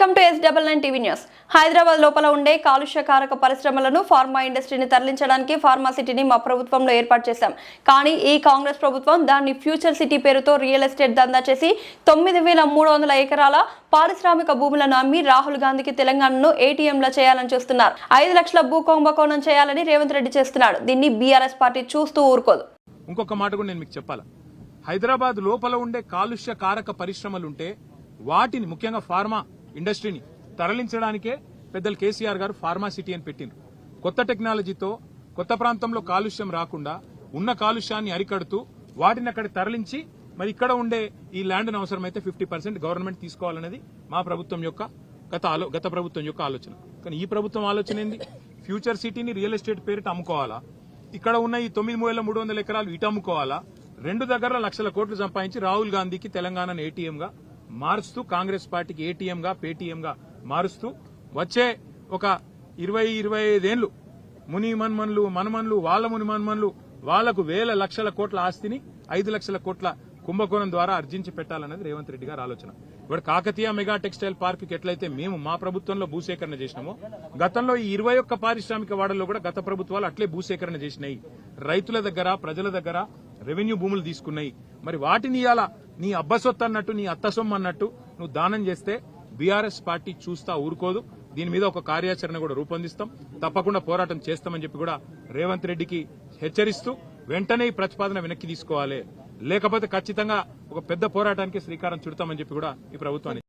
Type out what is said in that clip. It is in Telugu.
S double nine TV news Hyderabad లోపల ఉండే కాలుష్యకారక పరిశ్రమలను ఫార్మా ఇండస్ట్రీని తరలించడానికి ఫార్మా సిటీని మా ప్రభుత్వంలో ఏర్పాటు చేశాం. కానీ ఈ కాంగ్రెస్ ప్రభుత్వం దాన్ని ఫ్యూచర్ సిటీ పేరుతో రియల్ ఎస్టేట్ దందా చేసి తొమ్మిది వేల మూడు వందల ఎకరాల పారిశ్రామిక భూములను అమ్మి రాహుల్ గాంధీకి తెలంగాణను ఏటీఎంలా చేయాలని చూస్తున్నారు. ఐదు లక్షల భూ కుంభకోణం చేయాలని రేవంత్ రెడ్డి చేస్తున్నాడు. దీన్ని బీఆర్ఎస్ పార్టీ చూస్తూ ఊరుకోదు. ఇంకొక మాట కూడా నేను మీకు చెప్పాలా? హైదరాబాద్ లోపల ఉండే కాలుష్య కారక పరిశ్రమలుంటే వాటిని ముఖ్యంగా ఫార్మా ఇండస్ట్రీని తరలించడానికే పెద్దలు కేసీఆర్ గారు ఫార్మా సిటీ అని పెట్టిండ్రు. కొత్త టెక్నాలజీతో కొత్త ప్రాంతంలో కాలుష్యం రాకుండా ఉన్న కాలుష్యాన్ని అరికడుతూ వాటిని అక్కడ తరలించి మరి ఇక్కడ ఉండే ఈ ల్యాండ్ అవసరమైతే ఫిఫ్టీ పర్సెంట్ గవర్నమెంట్ తీసుకోవాలనేది మా ప్రభుత్వం యొక్క గత ఆలో గత ప్రభుత్వం యొక్క ఆలోచన. కానీ ఈ ప్రభుత్వం ఆలోచన ఏంది? ఫ్యూచర్ సిటీని రియల్ ఎస్టేట్ పేరిట అమ్ముకోవాలా? ఇక్కడ ఉన్న ఈ తొమ్మిది వేల మూడు వందల ఎకరాలు ఇటు అమ్ముకోవాలా? రెండు దగ్గర లక్షల కోట్లు సంపాదించి రాహుల్ గాంధీకి తెలంగాణను ఏటీఎంగా మారుస్తూ కాంగ్రెస్ పార్టీకి ఏటీఎంగా పేటీఎంగా మారుస్తూ వచ్చే ఒక ఇరవై ఇరవై ఐదేళ్ళు ముని మన్మన్లు మనమన్లు వాళ్ళ ముని మన్మన్లు వాళ్ళకు వేల లక్షల కోట్ల ఆస్తిని ఐదు లక్షల కోట్ల కుంభకోణం ద్వారా అర్జించి పెట్టాలన్నది రేవంత్ రెడ్డి గారి ఆలోచన. ఇప్పుడు కాకతీయ మెగా టెక్స్టైల్ పార్క్ ఎట్లయితే మేము మా ప్రభుత్వంలో భూసేకరణ చేసినామో గతంలో ఈ ఇరవై ఒక్క పారిశ్రామిక వాడల్లో కూడా గత ప్రభుత్వాలు అట్లే భూసేకరణ చేసినాయి. రైతుల దగ్గర ప్రజల దగ్గర రెవెన్యూ భూములు తీసుకున్నాయి. మరి వాటిని ఇవాళ నీ అబ్బసొత్తు అన్నట్టు నీ అత్తసొమ్మ అన్నట్టు నువ్వు దానం చేస్తే బీఆర్ఎస్ పార్టీ చూస్తా ఊరుకోదు. దీని మీద ఒక కార్యాచరణ కూడా రూపొందిస్తాం. తప్పకుండా పోరాటం చేస్తామని చెప్పి కూడా రేవంత్ రెడ్డికి హెచ్చరిస్తూ వెంటనే ఈ ప్రతిపాదన వెనక్కి తీసుకోవాలి. లేకపోతే ఖచ్చితంగా ఒక పెద్ద పోరాటానికి శ్రీకారం చుడతామని చెప్పి కూడా ఈ ప్రభుత్వాన్ని